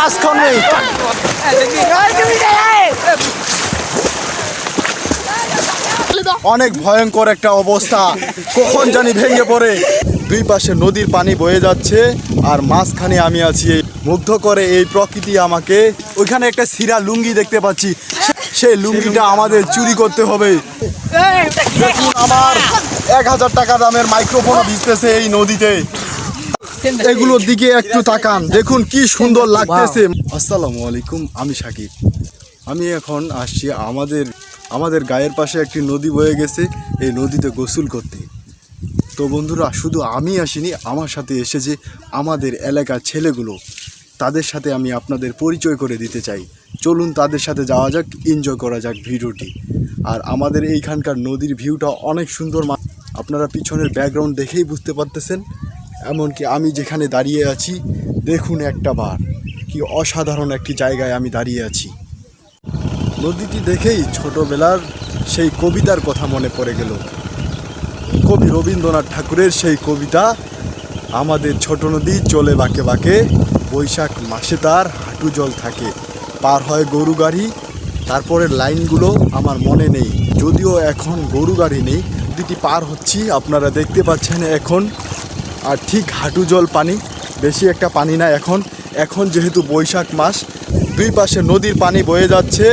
মাঝখানে অনেক ভয়ঙ্কর একটা অবস্থা। কখন জানি ভেঙে পড়ে। দুই পাশে নদীর পানি বয়ে যাচ্ছে আর মাঝখানে আমি আছি মুগ্ধ করে এই প্রকৃতি আমাকে। ওইখানে একটা সিরা লুঙ্গি দেখতে পাচ্ছি। সেই লুঙ্গিটা আমাদের চুরি করতে হবে। দেখুন আমার এক হাজার টাকা দামের মাইক্রোফোন ভিজতেছে এই নদীতে। এগুলোর দিকে একটু তাকান। দেখুন কি সুন্দর লাগতেছে। আসসালামু আলাইকুম আমি সাকিব। আমি এখন আসছি আমাদের আমাদের গায়ের পাশে একটি নদী বয়ে গেছে। এই নদীতে গোসল করতে। তো বন্ধুরা শুধু আমি আসিনি আমার সাথে এসেছে আমাদের এলাকার ছেলেগুলো। তাদের সাথে আমি আপনাদের পরিচয় করে দিতে চাই। চলুন তাদের সাথে যাওয়া যাক এনজয় করা যাক ভিডিওটি। আর আমাদের এইখানকার নদীর ভিউটা অনেক সুন্দর মা- আপনারা পিছনের ব্যাকগ্রাউন্ড দেখেই বুঝতে পারতেছেন। এমনকি আমি যেখানে দাঁড়িয়ে আছি, দেখুন একটা বার, কি অসাধারণ একটি জায়গায় আমি দাঁড়িয়ে আছি। নদীটি দেখেই ছোটবেলার সেই কবিতার কথা মনে পড়ে গেল। কবি রবীন্দ্রনাথ ঠাকুরের সেই কবিতা, আমাদের ছোট নদী চলে বাঁকে বাঁকে, বৈশাখ মাসে তার হাঁটু জল থাকে। পার হয় গরু গাড়ি তারপরের লাইনগুলো আমার মনে নেই। যদিও এখন গরু গাড়ি নেই নদীটি পার হচ্ছি, আপনারা দেখতে পাচ্ছেন এখন আর ঠিক হাঁটু জল পানি, বেশি একটা পানি না এখন। এখন যেহেতু বৈশাখ মাস, দুই পাশে নদীর পানি বয়ে যাচ্ছে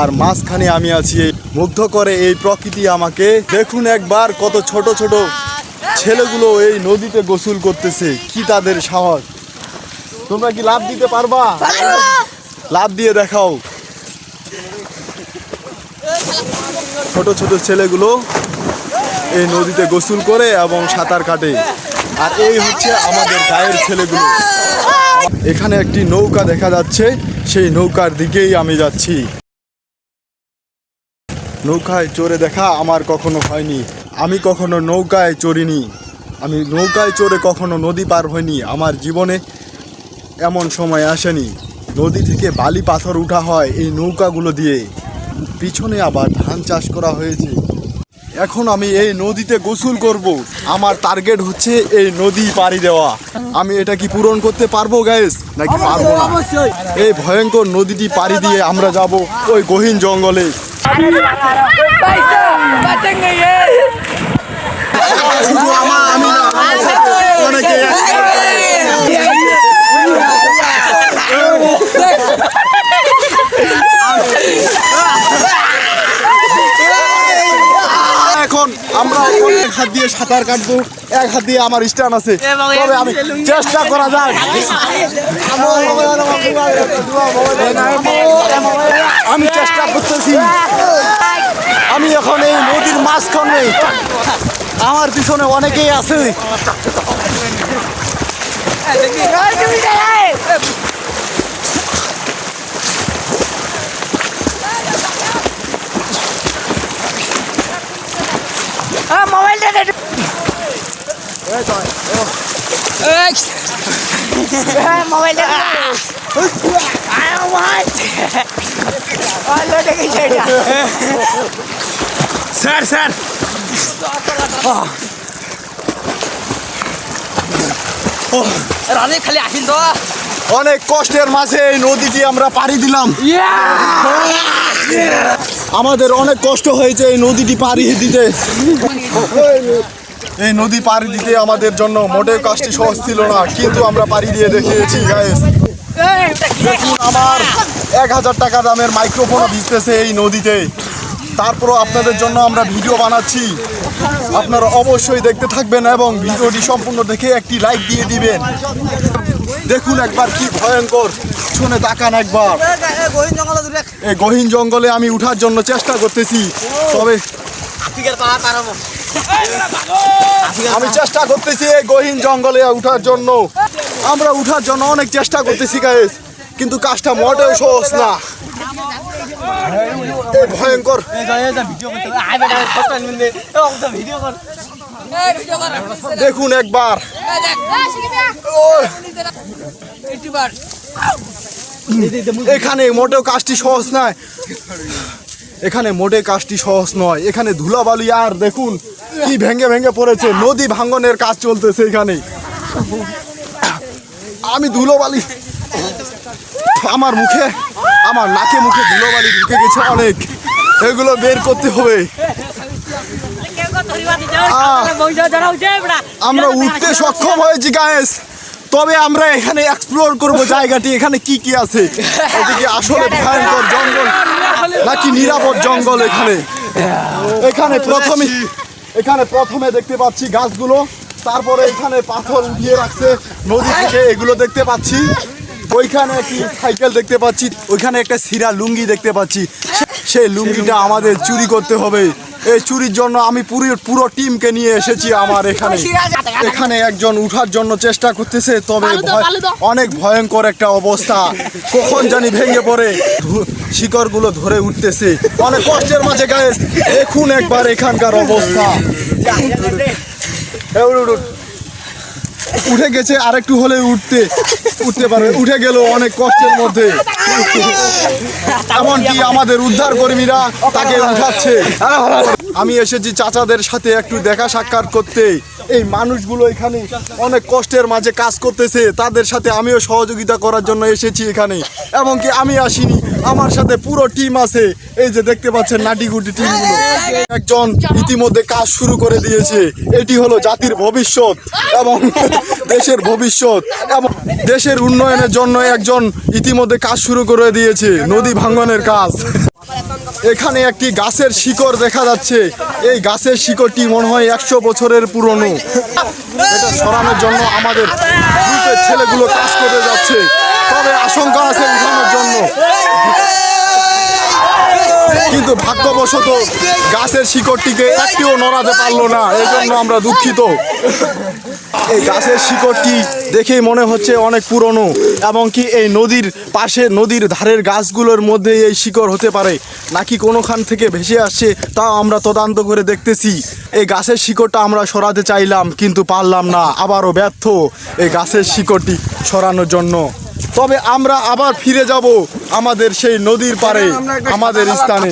আর মাঝখানে আমি আছি মুগ্ধ করে এই প্রকৃতি আমাকে। দেখুন একবার কত ছোট ছোট ছেলেগুলো এই নদীতে গোসল করতেছে, কি তাদের সাহস। তোমরা কি লাভ দিতে পারবা? লাভ দিয়ে দেখাও। ছোট ছোট ছেলেগুলো এই নদীতে গোসল করে এবং সাঁতার কাটে। আর এই হচ্ছে আমাদের গায়ের ছেলেগুলো। এখানে একটি নৌকা দেখা যাচ্ছে, সেই নৌকার দিকেই আমি যাচ্ছি। নৌকায় চড়ে দেখা আমার কখনো হয়নি। আমি কখনো নৌকায় চড়িনি। আমি নৌকায় চড়ে কখনো নদী পার হইনি। আমার জীবনে এমন সময় আসেনি। নদী থেকে বালি পাথর উঠা হয় এই নৌকাগুলো দিয়ে। পিছনে আবার ধান চাষ করা হয়েছে। এখন আমি এই নদীতে গোসল করব। আমার টার্গেট হচ্ছে এই নদী পাড়ি দেওয়া। আমি এটা কি পূরণ করতে পারব গ্যাস নাকি পারব না? এই ভয়ঙ্কর নদীটি পাড়ি দিয়ে আমরা যাব ওই গহীন জঙ্গলে। আমার সাথে অনেকে এখন আমরা এক হাত দিয়ে সাঁতার কাটবো এক হাত দিয়ে আমার স্ট্যান্ড আছে। তবে আমি চেষ্টা করা যাক আমি চেষ্টা করতেছি। আমি এখন এই নদীর মাঝখানে। আমার পিছনে অনেকেই আছে মোবাইলটা দে মোবাইলটা স্যার। স্যার রানে খালি আসিন তো। অনেক কষ্টের মাঝে এই নদীটি আমরা পাড়ি দিলাম। আমাদের অনেক কষ্ট হয়েছে এই নদীটি পাড়ি দিতে। এই নদী পাড়ি দিতে আমাদের জন্য মোটেও কাজটি সহজ ছিল না, কিন্তু আমরা পাড়ি দিয়ে দেখিয়েছি গাইস দেখুন আমার এক হাজার টাকা দামের মাইক্রোফোন ভিজতেছে এই নদীতে। তারপরও আপনাদের জন্য আমরা ভিডিও বানাচ্ছি। আপনারা অবশ্যই দেখতে থাকবেন এবং ভিডিওটি সম্পূর্ণ দেখে একটি লাইক দিয়ে দিবেন। দেখুন একবার কি ভয়ঙ্কর শুনে তাকান একবার। এই গহীন জঙ্গলে আমি উঠার জন্য চেষ্টা করতেছি, তবে আমি চেষ্টা করতেছি এই গহীন জঙ্গলে উঠার জন্য। আমরা উঠার জন্য অনেক চেষ্টা করতেছি গাইস কিন্তু কাজটা মোটেও সহজ না। ভয়ঙ্কর। দেখুন একবার। এখানে মোটেও কাজটি সহজ নয়। এখানে মোটে কাজটি সহজ নয়। এখানে ধুলাবালি আর দেখুন। কি ভেঙে ভেঙে পড়েছে? নদী ভাঙ্গনের কাজ চলতেছে এখানে আমি ধুলোবালি। আমার মুখে, আমার নাকে মুখে ধুলোবালি ঢুকে গেছে অনেক। এগুলো বের করতে হবে। আমরা উঠতে সক্ষম হয়েছি গায়েস তবে আমরা এখানে এক্সপ্লোর করব জায়গাটি। এখানে কি কি আছে? এদিকে আসলে ভয়ঙ্কর জঙ্গল, নাকি নিরাপদ জঙ্গল এখানে? এখানে প্রথমে এখানে প্রথমে দেখতে পাচ্ছি গাছগুলো, তারপরে এখানে পাথর উঠিয়ে রাখছে নদী থেকে, এগুলো দেখতে পাচ্ছি। ওইখানে একটি সাইকেল দেখতে পাচ্ছি, ওইখানে একটা সিরা লুঙ্গি দেখতে পাচ্ছি। সেই লুঙ্গিটা আমাদের চুরি করতে হবে। এই চুরির জন্য আমি পুরো পুরো টিমকে নিয়ে এসেছি আমার এখানে। এখানে একজন উঠার জন্য চেষ্টা করতেছে তবে ভয়- অনেক ভয়ঙ্কর একটা অবস্থা। কখন জানি ভেঙে পড়ে ধু- শিকড়গুলো ধরে উঠতেছে। অনেক কষ্টের মাঝে গায়ে এখন একবার এখানকার অবস্থা। উঠ, গেছে আর একটু হলে উঠতে উঠতে পারবে। উঠে গেল অনেক কষ্টের মধ্যে। এমনকি আমাদের উদ্ধার কর্মীরা তাকে উঠাচ্ছে। আমি এসেছি চাচাদের সাথে একটু দেখা সাক্ষাৎ করতে। এই মানুষগুলো এখানে অনেক কষ্টের মাঝে কাজ করতেছে। তাদের সাথে আমিও সহযোগিতা করার জন্য এসেছি এখানে। এমনকি আমি আসিনি, আমার সাথে পুরো টিম আছে। এই যে দেখতে পাচ্ছেন নাটিগুটি টিমগুলো একজন ইতিমধ্যে কাজ শুরু করে দিয়েছে। এটি হলো জাতির ভবিষ্যৎ এবং দেশের ভবিষ্যৎ এবং দেশের উন্নয়নের জন্য একজন ইতিমধ্যে কাজ শুরু করে দিয়েছে। নদী ভাঙ্গনের কাজ। এখানে একটি গাছের শিকড় দেখা যাচ্ছে। এই গাছের শিকড়টি মনে হয় একশো বছরের পুরনো। এটা সরানোর জন্য আমাদের ছেলেগুলো কাজ করে যাচ্ছে। তবে আশঙ্কা আছে উঠানোর জন্য। কিন্তু ভাগ্যবশত গাছের শিকড়টিকে একটিও নড়াতে পারল না। এই জন্য আমরা দুঃখিত। এই গাছের শিকড়টি দেখেই মনে হচ্ছে অনেক পুরনো এবং কি এই নদীর পাশে নদীর ধারের গাছগুলোর মধ্যে এই শিকড় হতে পারে, নাকি কোনোখান থেকে ভেসে আসছে তা আমরা তদন্ত করে দেখতেছি। এই গাছের শিকড়টা আমরা সরাতে চাইলাম, কিন্তু পারলাম না। আবারও ব্যর্থ এই গাছের শিকড়টি সরানোর জন্য। তবে আমরা আবার ফিরে যাব আমাদের সেই নদীর পারে আমাদের স্থানে।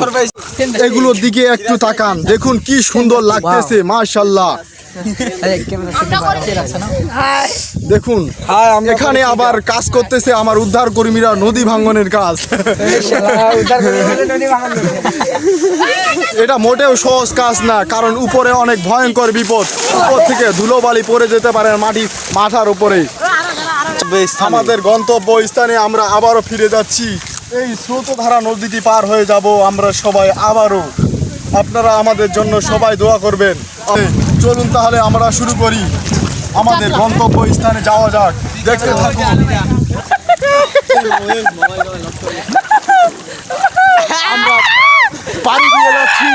এগুলোর দিকে একটু তাকান দেখুন কি সুন্দর লাগতেছে মাশাল্লাহ দেখুন এখানে আবার কাজ করতেছে আমার উদ্ধার কর্মীরা নদী ভাঙ্গনের কাজ। এটা মোটেও সহজ কাজ না কারণ উপরে অনেক ভয়ঙ্কর বিপদ। উপর থেকে ধুলোবালি পড়ে যেতে পারে মাটি মাথার উপরে। আমাদের গন্তব্য স্থানে আমরা আবারও ফিরে যাচ্ছি। এই স্রোতধারা নদীটি পার হয়ে যাব আমরা সবাই আবারও। আপনারা আমাদের জন্য সবাই দোয়া করবেন। চলুন তাহলে আমরা শুরু করি। আমাদের গন্তব্য স্থানে যাওয়া যাক। দেখতে থাকুন। আমরা পাড়ি দিয়ে যাচ্ছি।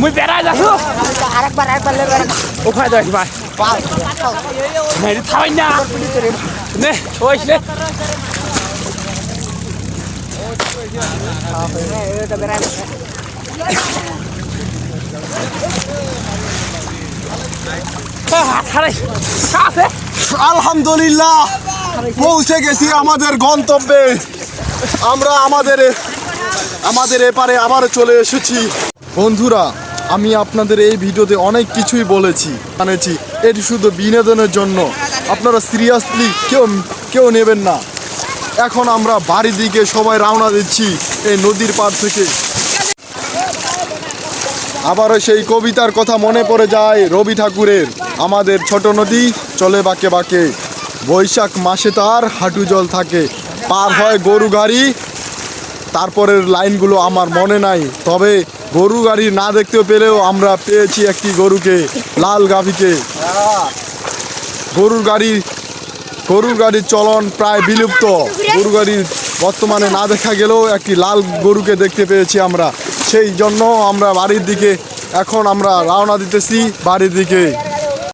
মুই বেড়াই যাচ্ছ আরেকবার আরেকবার লেগে ওখানে যাই ভাই মেরি থামাই না। নে ওই নে আলহামদুলিল্লাহ, পৌঁছে গেছি আমাদের গন্তব্যে। আমরা আমাদের আমাদের এপারে আবার চলে এসেছি। বন্ধুরা, আমি আপনাদের এই ভিডিওতে অনেক কিছুই বলেছি, জানেছি। এটি শুধু বিনোদনের জন্য। আপনারা সিরিয়াসলি কেউ কেউ নেবেন না। এখন আমরা বাড়ি দিকে সবাই রওনা দিচ্ছি এই নদীর পার থেকে। আবারও সেই কবিতার কথা মনে পড়ে যায় রবি ঠাকুরের। আমাদের ছোট নদী চলে বাঁকে বাঁকে। বৈশাখ মাসে তার হাঁটু জল থাকে। পার হয় গরু গাড়ি। তারপরের লাইনগুলো আমার মনে নাই। তবে গরু গাড়ি না দেখতে পেলেও আমরা পেয়েছি একটি গরুকে, লাল গাভীকে। গরুর গাড়ি, গরুর গাড়ির চলন প্রায় বিলুপ্ত। গরু গাড়ির বর্তমানে না দেখা গেলেও একটি লাল গরুকে দেখতে পেয়েছি আমরা। সেই জন্য আমরা বাড়ির দিকে এখন আমরা রওনা দিতেছি, বাড়ির দিকে।